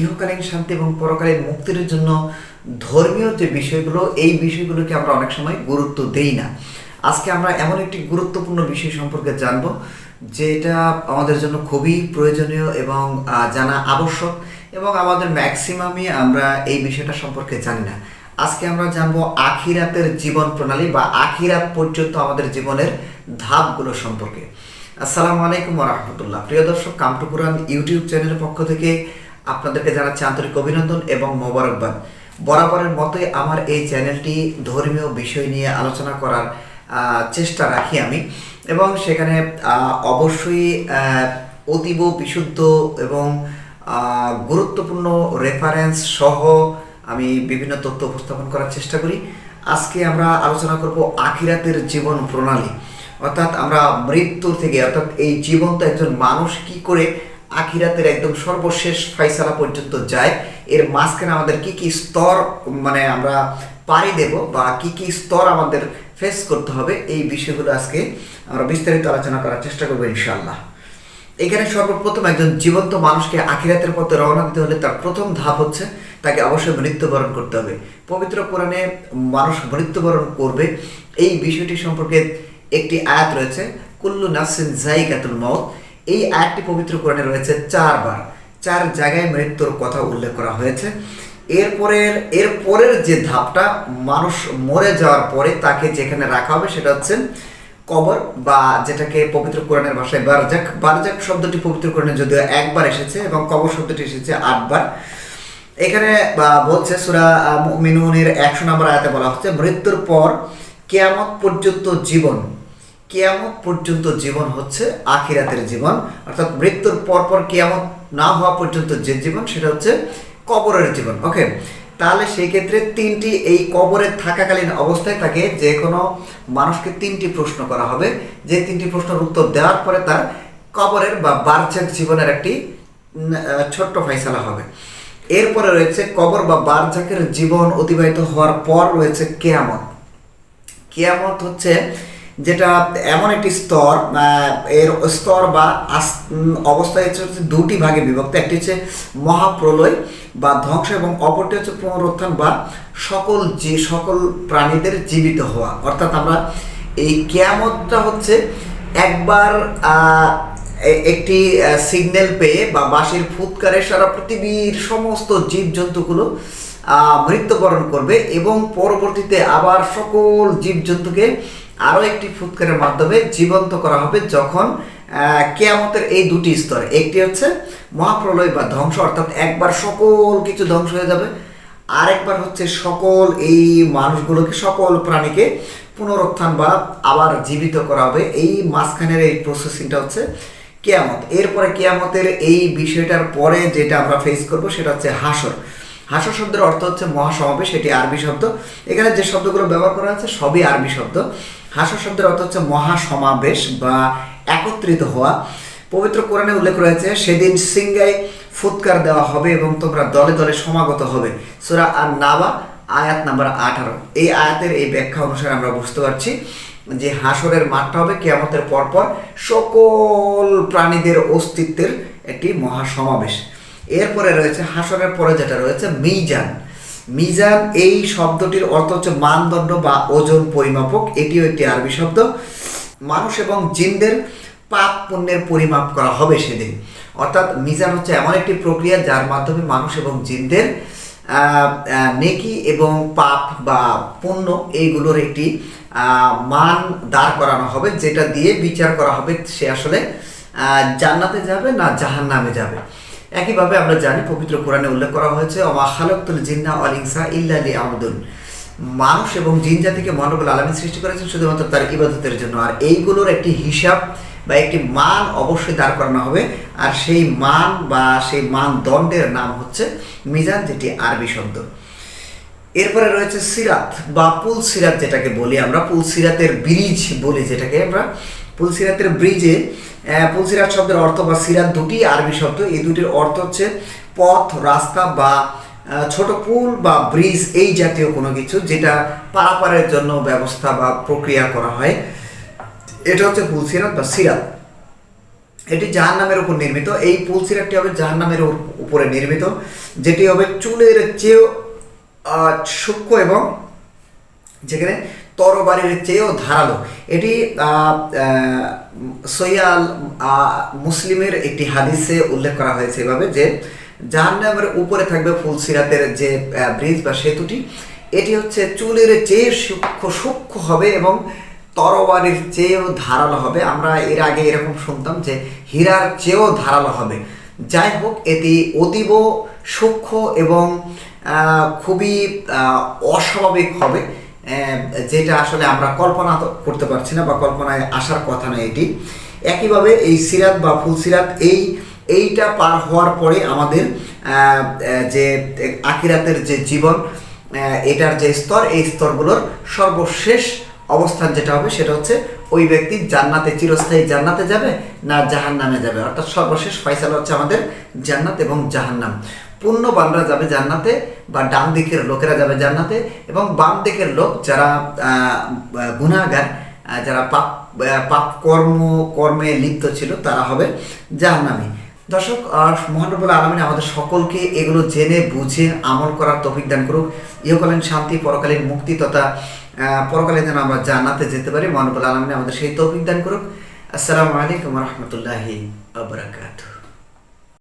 ইহকালীন শান্তি এবং পরকালীন মুক্তির জন্য ধর্মীয় যে বিষয়গুলো, এই বিষয়গুলোকে আমরা অনেক সময় গুরুত্ব দেই না। আজকে আমরা এমন একটি গুরুত্বপূর্ণ বিষয় সম্পর্কে জানব, যেটা আমাদের জন্য খুবই প্রয়োজনীয় এবং জানা আবশ্যক এবং আমাদের ম্যাক্সিমামই আমরা এই বিষয়টা সম্পর্কে জানি না। আজকে আমরা জানব আখিরাতের জীবন প্রণালী বা আখিরাত পর্যন্ত আমাদের জীবনের ধাপগুলো সম্পর্কে। আসসালামু আলাইকুম রহমতুল্লাহ। প্রিয় দর্শক কামটু কোরআন ইউটিউব চ্যানেলের পক্ষ থেকে আপনাদেরকে জানাচ্ছি আন্তরিক অভিনন্দন এবং মোবারকবাদ। বরাবরের মতোই আমার এই চ্যানেলটি ধর্মীয় বিষয় নিয়ে আলোচনা করার চেষ্টা রাখি আমি। এবং সেখানে অবশ্যই অতীব বিশুদ্ধ এবং গুরুত্বপূর্ণ রেফারেন্স সহ আমি বিভিন্ন তথ্য উপস্থাপন করার চেষ্টা করি। আজকে আমরা আলোচনা করব আখিরাতের জীবন প্রণালী। অর্থাৎ আমরা মৃত্যুর থেকে, অর্থাৎ এই জীবন তো একজন মানুষ কি করে আখিরাতের একদম সর্বশেষ ফাইসালা পর্যন্ত যায়। এর মাঝখানে আমাদের কি কি স্তর মানে আমরা পাড়ি দেব বা কি কি স্তর আমাদের ফেস করতে হবে, এই বিষয়গুলো আজকে আমরা বিস্তারিত আলোচনা করার চেষ্টা করব ইনশাআল্লাহ। এখানে সর্বপ্রথম একজন জীবন্ত মানুষকে আখিরাতের পথে রওনা দিতে হলে তার প্রথম ধাপ হচ্ছে তাকে অবশ্যই মৃত্যুবরণ করতে হবে। পবিত্র কোরআনে মানুষ মৃত্যুবরণ করবে, এই বিষয়টি সম্পর্কে একটি আয়াত রয়েছে, কুল্লু নাসিন জাইকাতুল মত এই আয়াতটি পবিত্র কোরআনে রয়েছে চারবার। চার জায়গায় মৃত্যুর কথা উল্লেখ করা হয়েছে। এরপরের এরপরের যে ধাপটা, মানুষ মরে যাওয়ার পরে তাকে যেখানে রাখা হবে সেটা হচ্ছে কবর বা যেটাকে পবিত্র কোরআনের ভাষায় বারজাক। বারজাক শব্দটি পবিত্র কোরআনে যদিও একবার এসেছে এবং কবর শব্দটি এসেছে আটবার। এখানে বলছে সুরা মিনুনের একশো নম্বর আয়াতে বলা হচ্ছে, মৃত্যুর পর কেয়ামত পর্যন্ত জীবন কেয়ামত পর্যন্ত জীবন হচ্ছে আখিরাতের জীবন, অর্থাৎ মৃত্যুর পর পর কেয়ামত না হওয়া পর্যন্ত যে জীবন, সেটা হচ্ছে কবরের জীবন। ওকে তাহলে সেই ক্ষেত্রে তিনটি এই কবরে থাকাকালীন অবস্থায় তাকে যে কোনো মানুষকে তিনটি প্রশ্ন করা হবে। যে তিনটি প্রশ্নের উত্তর দেওয়ার পরে তার কবরের বা বার্জাক জীবনের একটি ছোট্ট ফাইসালা হবে। এরপরে রয়েছে কবর বা বারজাকের জীবন অতিবাহিত হওয়ার পর রয়েছে কেয়ামত। কেয়ামত হচ্ছে যেটা এমন একটি স্তর এর স্তর বা অবস্থা হচ্ছে দুটি ভাগে বিভক্ত। একটি হচ্ছে মহাপ্রলয় বা ধ্বংস এবং অপরটি হচ্ছে পুনরুত্থান বা সকল যে সকল প্রাণীদের জীবিত হওয়া। অর্থাৎ আমরা এই কেয়ামতটা হচ্ছে একবার একটি সিগন্যাল পেয়ে বা বাঁশির ফুৎকারে সারা পৃথিবীর সমস্ত জীবজন্তুগুলো মৃত্যুবরণ করবে এবং পরবর্তীতে আবার সকল জীবজন্তুকে আরও একটি ফুৎকারের মাধ্যমে জীবন্ত করা হবে যখন কেয়ামতের এই দুটি স্তর, একটি হচ্ছে মহাপ্রলয় বা ধ্বংস, অর্থাৎ একবার সকল কিছু ধ্বংস হয়ে যাবে, আরেকবার হচ্ছে সকল এই মানুষগুলোকে, সকল প্রাণীকে পুনরুত্থান বা আবার জীবিত করা হবে। এই মাঝখানের এই প্রসেসিংটা হচ্ছে কেয়ামত। এরপরে কেয়ামতের এই বিষয়টার পরে যেটা আমরা ফেস করব সেটা হচ্ছে হাসর। হাসর শব্দের অর্থ হচ্ছে মহাসমাবেশ, এটি আরবি শব্দ। এখানে যে শব্দগুলো ব্যবহার করা হচ্ছে সবই আরবি শব্দ। হাসর শব্দের অর্থ হচ্ছে মহাসমাবেশ বা একত্রিত হওয়া। পবিত্র কোরআনে উল্লেখ রয়েছে, সেদিন সিংগায় ফুৎকার দেওয়া হবে এবং তোমরা দলে দলে সমাগত হবে। সুরা আর নাবা আয়াত নাম্বার আঠারো। এই আয়াতের এই ব্যাখ্যা অনুসারে আমরা বুঝতে পারছি যে হাসরের মাঠটা হবে কেয়ামতের পরপর সকল প্রাণীদের অস্তিত্বের একটি মহাসমাবেশ। এরপরে রয়েছে হাসরের পরে যেটা রয়েছে, মিজান। মিজান এই শব্দটির অর্থ হচ্ছে মানদণ্ড বা ওজন পরিমাপক। এটিও একটি আরবি শব্দ। মানুষ এবং জিনদের পাপ পুণ্যের পরিমাপ করা হবে সেদিন। অর্থাৎ মিজান হচ্ছে এমন একটি প্রক্রিয়া যার মাধ্যমে মানুষ এবং জিনদের নেকি এবং পাপ বা পুণ্য এইগুলোর একটি মান দাঁড় করানো হবে, যেটা দিয়ে বিচার করা হবে সে আসলে জান্নাতে যাবে না জাহান নামে যাবে। একইভাবে আমরা জানি, পবিত্র কোরআনে উল্লেখ করা হয়েছে অমা খালকুল জিন্না অল ইনসা ইল্লা লি আবদুন মানুষ এবং জিন জাতিকে মহানবুল আলমী সৃষ্টি করেছেন শুধুমাত্র তার ইবাদতের জন্য। আর এইগুলোর একটি হিসাব বা একটি মান অবশ্যই দাঁড় করানো হবে। আর সেই মান বা সেই মান দণ্ডের নাম হচ্ছে মিজান, যেটি আরবি শব্দ। এরপরে রয়েছে সিরাত বা পুল সিরাত যেটাকে বলি আমরা। পুল সিরাতের ব্রিজ বলি যেটাকে আমরা। পুল সিরাতের ব্রিজে আহ, পুল সিরাত শব্দের অর্থ বা সিরাত দুটি আরবি শব্দ। এই দুটির অর্থ হচ্ছে পথ রাস্তা বা ছোট পুল বা ব্রিজ এই জাতীয় কোনো কিছু যেটা পারাপারের জন্য ব্যবস্থা বা প্রক্রিয়া করা হয়। এটা হচ্ছে পুলসিরাত বা সিরাত। এটি জাহান্নামের উপর নির্মিত। এই পুলসিরাতটি হবে জাহান্নামের উপ- উপরে নির্মিত। যেটি হবে চুলের চেয়েও সূক্ষ্ম এবং যেখানে তরবারির চেয়েও ধারালো। এটি সৈয়াল মুসলিমের একটি হাদিসে উল্লেখ করা হয়েছে এভাবে যে, জাহান্নামের উপরে থাকবে ফুলসিরাতের যে ব্রিজ বা সেতুটি, এটি হচ্ছে চুলের চেয়ে সূক্ষ্ম সূক্ষ্ম হবে এবং তরবারির চেয়েও ধারালো হবে। আমরা এর আগে এরকম শুনতাম যে, হীরার চেয়েও ধারালো হবে। যাই হোক, এটি অতীব সূক্ষ্ম এবং খুবই অস্বাভাবিক হবে। যেটা আসলে আমরা কল্পনা করতে পারছি না বা কল্পনায় আসার কথা নয় এটি। একইভাবে এই সিরাত বা ফুল সিরাত, এই, এইটা পার হওয়ার পরে আমাদের যে আকিরাতের যে জীবন এটার যে স্তর, এই স্তরগুলোর সর্বশেষ অবস্থান যেটা হবে সেটা হচ্ছে ওই ব্যক্তি জান্নাতে, চিরস্থায়ী জান্নাতে যাবে না জাহান্নামে যাবে। অর্থাৎ সর্বশেষ ফয়সালা হচ্ছে আমাদের জান্নাত এবং জাহান্নাম। পুণ্যবানরা যাবে জান্নাতে বা ডান দিকের লোকেরা যাবে জান্নাতে এবং বাম দিকের লোক যারা আহ, যারা পাপ পাপ কর্ম কর্মে লিপ্ত ছিল তারা হবে জাহান্নামী। দর্শক মহানবুল আলমিন আমাদের সকলকে এগুলো জেনে বুঝে আমল করার তৌফিক দান করুক। ইহকালীন শান্তি পরকালীন মুক্তি তথা পরকালে যেন আমরা জান্নাতে যেতে পারি মহানবুল আলমিন আমাদের সেই তৌফিক দান করুক। আসসালামু আলাইকুম রহমতুল্লাহি আবরাকাতুহ